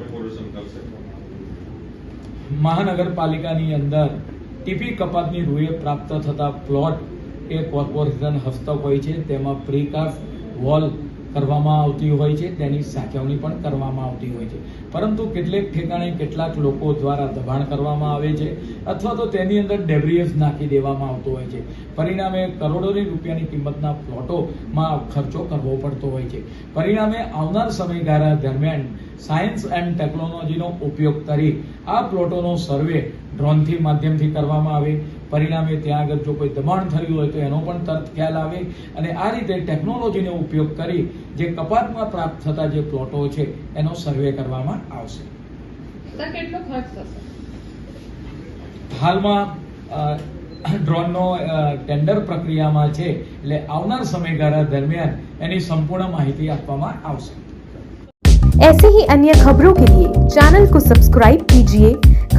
Corporation કરશે મહાનગરપાલિકાની અંદર ટીપી કપાતની રૂએ પ્રાપ્ત થતા પ્લોટ એ કોર્પોરેશન હસ્તક હોય છે. તેમાં પ્રીકાસ્ટ વોલ કરવામાં આવતી હોય છે, તેની સાચવણી પણ કરવામાં આવતી હોય છે. પરંતુ કેટલેક ઠેકાણે કેટલાક લોકો દ્વારા દબાણ કરવામાં આવે છે, અથવા તો તેની અંદર ડેબ્રિયસ નાખી દેવામાં આવતો હોય છે. પરિણામે કરોડોની રૂપિયાની કિંમતના પ્લોટોમાં ખર્ચો કરવો પડતો હોય છે. પરિણામે આવનાર સમયગાળા દરમિયાન સાયન્સ એન્ડ ટેકનોલોજીનો ઉપયોગ કરી આ પ્લોટોનો સર્વે ડ્રોનથી માધ્યમથી કરવામાં આવે પરિણામે ત્યાં આગળ જો કોઈ દબાણ થયું હોય તો એનો પણ તરત ખ્યાલ આવે અને આ રીતે ટેકનોલોજીનો ઉપયોગ કરી જે કપાતમાં પ્રાપ્ત થતા જે પ્લોટો છે એનો સર્વે કરવામાં આવશે સર કેટલો ખર્ચ થશે હાલમાં અ, ડ્રોનનો અ, ટેન્ડર પ્રક્રિયામાં છે એટલે આવનાર સમયગાળા દરમિયાન એની સંપૂર્ણ માહિતી આપવામાં આવશે ऐसे ही अन्य खबरों के लिए चैनल को सब्सक्राइब कीजिए